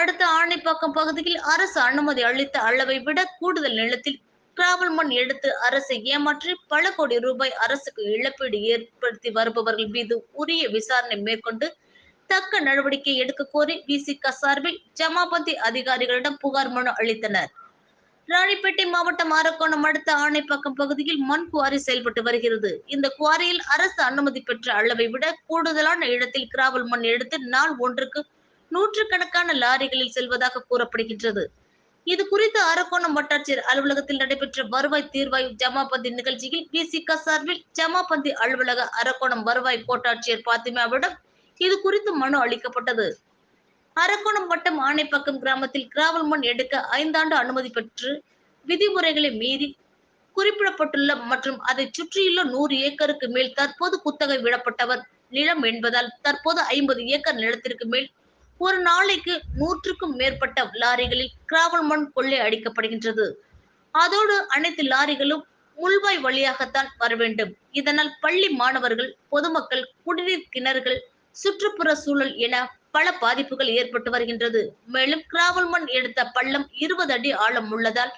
அடுத்த ஆணைப்பாக்கம் பகுதியில் அரசு அனுமதி அளித்த அளவை விட கூடுதல் நிலத்தில் கிராவல் மண் எடுத்து அரசை ஏமாற்றி பல கோடி ரூபாய் அரசுக்கு இழப்பீடு ஏற்படுத்தி வருபவர்கள் மீது உரிய விசாரணை மேற்கொண்டு தக்க நடவடிக்கை எடுக்க கோரி விசிக சார்பில் ஜமாபந்தி அதிகாரிகளிடம் புகார் மனு அளித்தனர். ராணிப்பேட்டை மாவட்டம் அரக்கோணம் அடுத்த ஆணைப்பாக்கம் பகுதியில் மண் குவாரி செயல்பட்டு வருகிறது. இந்த குவாரியில் அரசு அனுமதி பெற்ற அளவை விட கூடுதலான இடத்தில் கிராவல் மண் எடுத்து நாள் ஒன்றுக்கு நூற்றுக்கணக்கான லாரிகளில் செல்வதாக கூறப்படுகின்றது. இது குறித்து அரக்கோணம் வட்டாட்சியர் அலுவலகத்தில் நடைபெற்ற வருவாய் தீர்வாய் ஜமாபந்தி நிகழ்ச்சியில் பிசிக சார்பில் ஜமாபந்தி அலுவலக அரக்கோணம் வருவாய் கோட்டாட்சியர் பாத்திமாவிடம் இது குறித்து மனு அளிக்கப்பட்டது. அரக்கோணம் வட்டம் ஆணைப்பக்கம் கிராமத்தில் கிராவல் மண் எடுக்க ஐந்தாண்டு அனுமதி பெற்று விதிமுறைகளை மீறி குறிப்பிடப்பட்டுள்ள மற்றும் அதை சுற்றியுள்ள நூறு ஏக்கருக்கு மேல் தற்போது குத்தகை விடப்பட்டவர் நிலம் என்பதால் தற்போது ஐம்பது ஏக்கர் நிலத்திற்கு மேல் ஒரு நாளைக்கு நூற்றுக்கும் மேற்பட்ட லாரிகளில் கிராவல் மண் கொள்ளை அடிக்கப்படுகின்றது. அதோடு அனைத்து லாரிகளும் முள்வாய் வழியாகத்தான் வர வேண்டும். இதனால் பள்ளி மாணவர்கள் பொதுமக்கள் குடிநீர் கிணறுகள் சுற்றுப்புற சூழல் என பல பாதிப்புகள் ஏற்பட்டு வருகின்றது. மேலும் கிராவல் மண் எடுத்த பள்ளம் இருபது அடி ஆழம் உள்ளதால்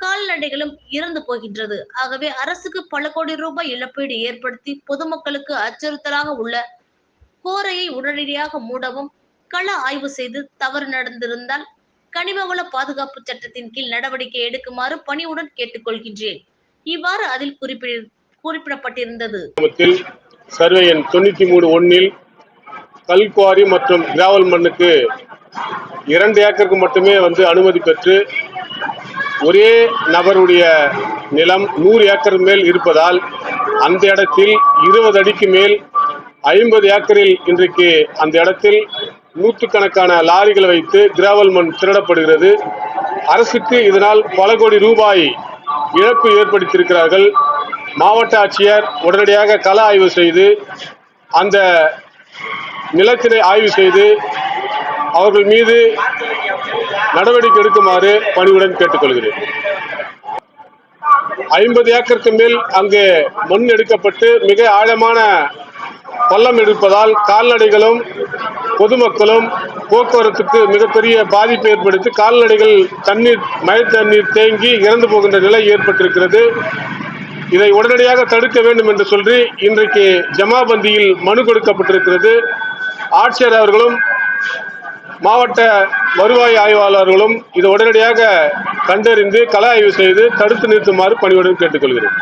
கால்நடைகளும் இறந்து போகின்றது. ஆகவே அரசுக்கு பல கோடி ரூபாய் இழப்பீடு ஏற்படுத்தி பொதுமக்களுக்கு அச்சுறுத்தலாக உள்ள கோரையை உடனடியாக மூடவும் கள ஆய்வு செய்து தவறு நடந்திருந்தால் கனிமவள பாதுகாப்பு சட்டத்தின் கீழ் நடவடிக்கை எடுக்குமாறு பணியுடன் கேட்டுக்கொள்கின்றேன். இவ்வாறு அதில் குறிப்பிட குறிப்பிடப்பட்டிருந்தது. சர்வே எண் தொண்ணூத்தி மூணு ஒன்னில் கல்குவாரி மற்றும் கிராவல் மண்ணுக்கு இரண்டு ஏக்கருக்கு மட்டுமே வந்து அனுமதி பெற்று ஒரே நபருடைய நிலம் நூறு ஏக்கர் மேல் இருப்பதால் அந்த இடத்தில் இருபது அடிக்கு மேல் ஐம்பது ஏக்கரில் இன்றைக்கு அந்த இடத்தில் நூற்றுக்கணக்கான லாரிகளை வைத்து கிராவல் மண் திருடப்படுகிறது. அரசுக்கு இதனால் பல கோடி ரூபாய் இழப்பு ஏற்படுத்தியிருக்கிறார்கள். மாவட்ட ஆட்சியர் உடனடியாக கள ஆய்வு செய்து அந்த நிலத்தினை ஆய்வு செய்து அவர்கள் மீது நடவடிக்கை எடுக்குமாறு பணிவுடன் கேட்டுக்கொள்கிறேன். ஐம்பது ஏக்கருக்கு மேல் அங்கு மண் எடுக்கப்பட்டு மிக ஆழமான பள்ளம் எடுப்பதால் கால்நடைகளும் பொதுமக்களும் போக்குவரத்துக்கு மிகப்பெரிய பாதிப்பை ஏற்படுத்தி கால்நடைகள் தண்ணீர் மழை தண்ணீர் தேங்கி இறந்து போகின்ற நிலை ஏற்பட்டிருக்கிறது. இதை உடனடியாக தடுக்க வேண்டும் என்று சொல்லி இன்றைக்கு ஜமாபந்தியில் மனு கொடுக்கப்பட்டிருக்கிறது. ஆட்சியர் அவர்களும் மாவட்ட வருவாய் ஆய்வாளர்களும் இதை உடனடியாக கண்டறிந்து கள ஆய்வு செய்து தடுத்து நிறுத்துமாறு பணியுடன் கேட்டுக்கொள்கிறேன்.